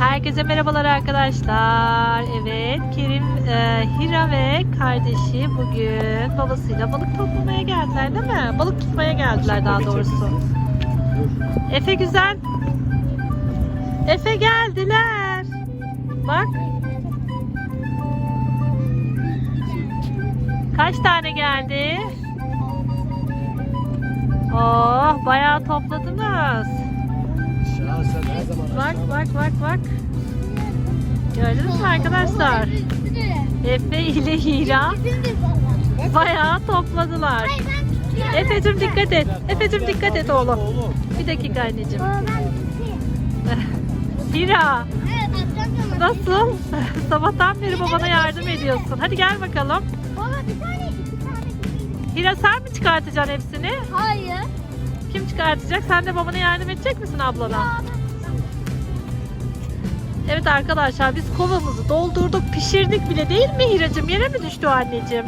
Herkese merhabalar arkadaşlar. Evet, Kerim, e, Hira ve kardeşi bugün babasıyla balık toplamaya geldiler değil mi? Balık tutmaya geldiler daha doğrusu. Efe güzel. Efe geldiler. Bak. Kaç tane geldi? Oh, bayağı topladınız. Her zaman Bak bak bak bak. Gördünüz mü arkadaşlar? Efe ile Hira bayağı topladılar. Efe'cim dikkat et. Efe'cim dikkat et oğlum. Bir dakika anneciğim. Hira nasıl? Sabahtan beri babana yardım ediyorsun. Hadi gel bakalım. Hira sen mi çıkartacaksın hepsini? Hayır. Kim çıkartacak? Sen de babana yardım edecek misin ablana? Evet arkadaşlar biz kovamızı doldurduk, pişirdik bile değil mi Hiracığım? Yere mi düştü o anneciğim?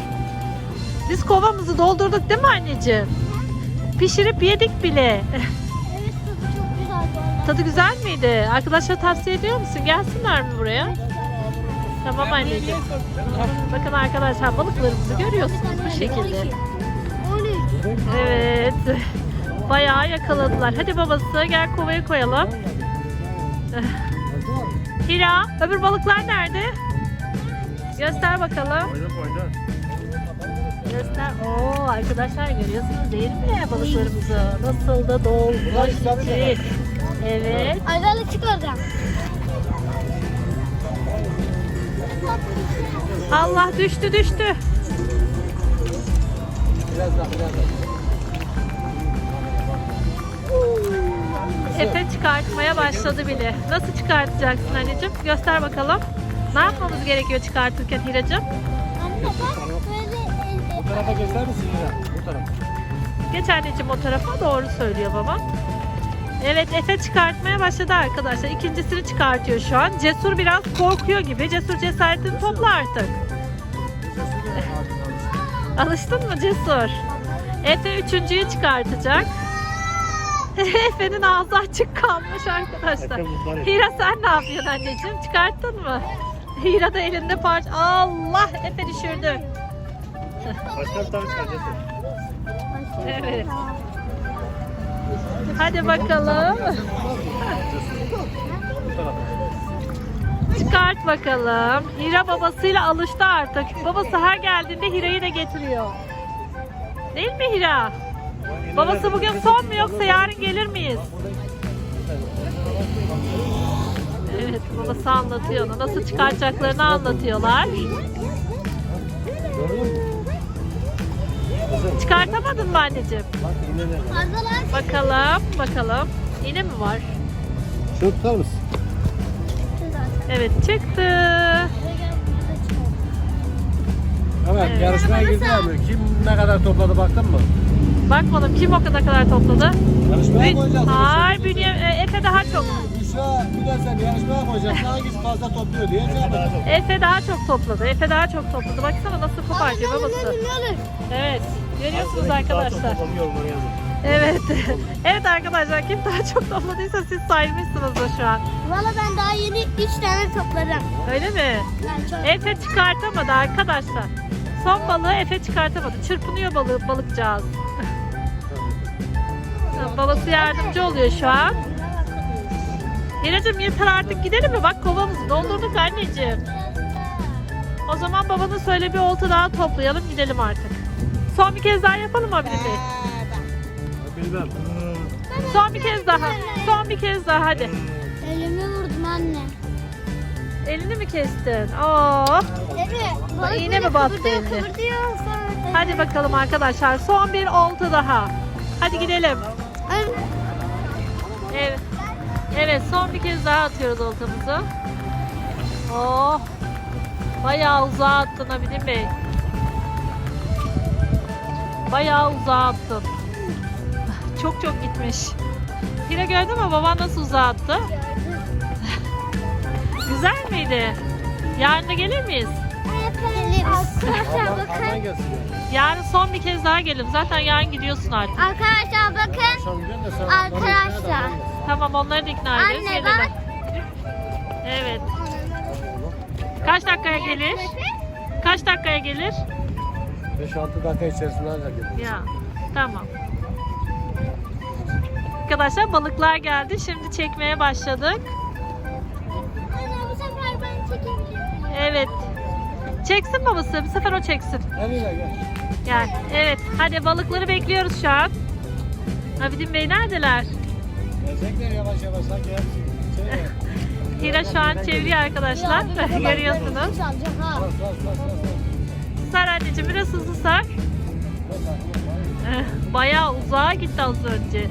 Biz kovamızı doldurduk değil mi anneciğim? Pişirip yedik bile. Evet tadı çok güzel. Tadı güzel miydi? Arkadaşlar tavsiye ediyor musun? Gelsinler mi buraya? Tamam anneciğim. Bakın arkadaşlar balıklarımızı görüyorsunuz bu şekilde. 12. Evet. Bayağı yakaladılar. Hadi babası gel kovaya koyalım. Hira, öbür balıklar nerede? Göster bakalım. Göster. Oo arkadaşlar görüyorsunuz değil mi balıklarımızı? Nasıl da dolmuş içi. Evet. Ayvalık çık oradan. Allah düştü düştü. Biraz daha biraz daha. Efe çıkartmaya başladı bile. Nasıl çıkartacaksın anneciğim? Göster bakalım. Ne yapmamız gerekiyor çıkartırken Hiracığım? Anne bak böyle Bu tarafa göster misin Hira? Bu tarafa. Geç anneciğim o tarafa doğru söylüyor baba. Evet Efe çıkartmaya başladı arkadaşlar. İkincisini çıkartıyor şu an. Cesur biraz korkuyor gibi. Cesur cesaretini topla artık. Alıştın mı Cesur? Efe üçüncüyü çıkartacak. Efe'nin ağzı açık kalmış arkadaşlar. Hira sen ne yapıyorsun anneciğim? Çıkarttın mı? Hira da elinde parça. Allah Efe düşürdü. Başka bir tane çıkaracaksın. Evet. Hadi bakalım. Çıkart bakalım. Hira babasıyla alıştı artık. Babası her geldiğinde Hira'yı da getiriyor. Değil mi Hira? Babası bugün son mu yoksa yarın gelir miyiz? Evet babası anlatıyor onu. Nasıl çıkartacaklarını anlatıyorlar. Çıkartamadın mı anneciğim? Bakalım bakalım. Yine mi var? Şunu tutar mısın? Evet çıktı. Evet, Evet. yarışmaya girdiler mi? Kim ne kadar topladı baktın mı? Bakmadım kim o kadar kadar topladı? Yarışmaya Bün- koyacağız. Hayır Bünye, e, Efe daha çok. Büşra, bir de sen yarışmaya koyacaksın. Hangisi fazla topluyor diyeceğim. Efe daha çok topladı. Efe daha çok topladı. Baksana nasıl kopartıyor babası. Evet. Görüyorsunuz arkadaşlar. Evet. evet arkadaşlar kim daha çok topladıysa siz saymışsınızdır şu an. Valla ben daha yeni 3 tane topladım. Öyle mi? Ben çok... Efe çıkartamadı arkadaşlar. Son balığı Efe çıkartamadı. Çırpınıyor balığı, balıkcağız. Babası yardımcı oluyor şu an. Hiracığım yeter artık gidelim mi? Bak kovamızı doldurduk anneciğim. O zaman babanın söyle bir olta daha toplayalım gidelim artık. Son bir kez daha yapalım mı Abdül Bey? Bilmem. Son bir kez daha. Son bir kez daha hadi. Elimi vurdum anne. Elini mi kestin? Oo. Evet. İğne mi battı kıvırdıyor, elinde? Kıvırdıyor sonra. Hadi bakalım arkadaşlar. Son bir olta daha. Hadi gidelim. Evet. Evet son bir kez daha atıyoruz oltamızı. Oh. Bayağı uzağa attın Abidin Bey. Bayağı uzağa attın. Çok çok gitmiş. Hira gördün mü baban nasıl uzağa attı? Güzel miydi? Yarın da gelir miyiz? Arkadaşlar Aman bakın. Yarın son bir kez daha gelin. Zaten yarın gidiyorsun artık. Arkadaşlar bakın. Arkadaşlar. Tamam onları da ikna ederiz. Anne Gelelim. bak. Evet. Kaç dakikaya gelir? Kaç dakikaya gelir? 5-6 dakika içerisinde ancak gelir. Ya tamam. Arkadaşlar balıklar geldi. Şimdi çekmeye başladık. Çeksin babası. Bir sefer o çeksin. Emine gel. Gel. Evet. Hadi balıkları bekliyoruz şu an. Abidin Bey neredeler? Gelecekler yavaş yavaş sanki hepsi. Şey var. Hira şu an çeviriyor arkadaşlar. Görüyorsunuz. Sar anneciğim biraz hızlı sar. Bayağı uzağa gitti az önce.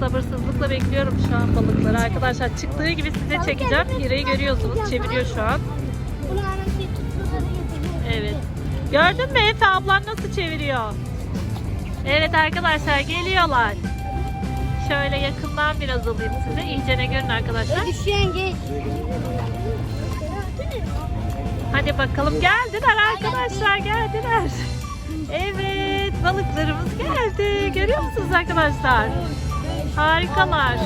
Sabırsızlıkla bekliyorum şu an balıkları. Arkadaşlar çıktığı gibi size çekeceğim. Hira'yı görüyorsunuz. Çeviriyor şu an. Evet. Gördün mü Efe ablan nasıl çeviriyor? Evet arkadaşlar geliyorlar. Şöyle yakından biraz alayım size. İyicene görün arkadaşlar. Düşen geç. Hadi bakalım geldiler arkadaşlar geldiler. Evet balıklarımız geldi. Görüyor musunuz arkadaşlar? Harikalar.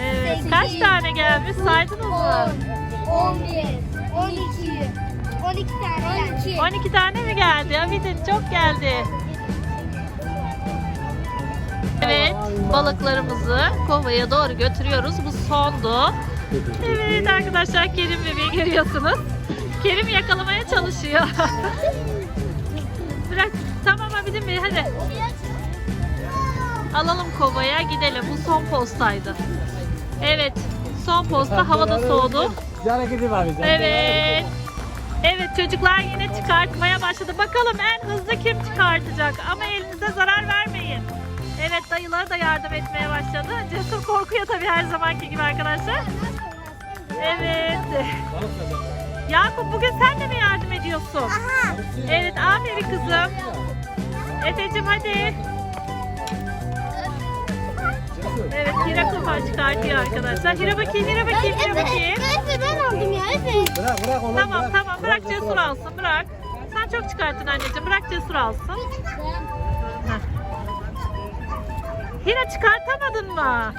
Evet kaç tane gelmiş saydınız mı? 11, 12, 12 tane 12. 12 tane mi geldi? Abidin çok geldi. Evet balıklarımızı kovaya doğru götürüyoruz. Bu sondu. Evet arkadaşlar Kerim bebeği görüyorsunuz. Kerim yakalamaya çalışıyor. Bırak tamam Abidin Bey hadi. Alalım kovaya gidelim. Bu son postaydı. Evet son posta havada soğudu. Hareketi var. Evet. Evet çocuklar yine çıkartmaya başladı. Bakalım en hızlı kim çıkartacak? Ama elinize zarar vermeyin. Evet dayıları da yardım etmeye başladı. Cesur korkuyor tabii her zamanki gibi arkadaşlar. Evet. Yakup bugün sen de mi yardım ediyorsun? Evet aferin kızım. Efe'cim hadi. Evet Hira kupa çıkartıyor arkadaşlar. Hira bakayım, Hira bakayım, Hira bakayım. Ben aldım ya Efe. Bırak bırak onu Tamam bırak. tamam bırak cesur alsın bırak. Sen çok çıkarttın anneciğim bırak cesur alsın. Heh. Hira çıkartamadın mı?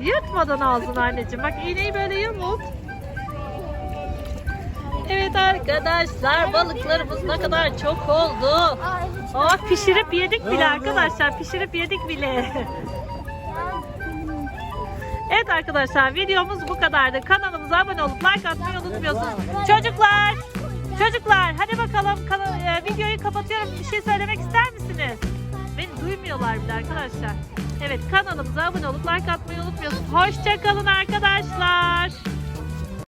Yırtmadan ağzını anneciğim. Bak iğneyi böyle yamult. Evet arkadaşlar balıklarımız ne kadar çok oldu. Oh pişirip yedik bile arkadaşlar. Pişirip yedik bile. Evet arkadaşlar videomuz bu kadardı. Kanalımıza abone olup like atmayı unutmuyorsunuz. Çocuklar, çocuklar hadi bakalım kana- e, videoyu kapatıyorum. Bir şey söylemek ister misiniz? Beni duymuyorlar bile arkadaşlar. Evet kanalımıza abone olup like atmayı unutmuyorsunuz. Hoşçakalın arkadaşlar.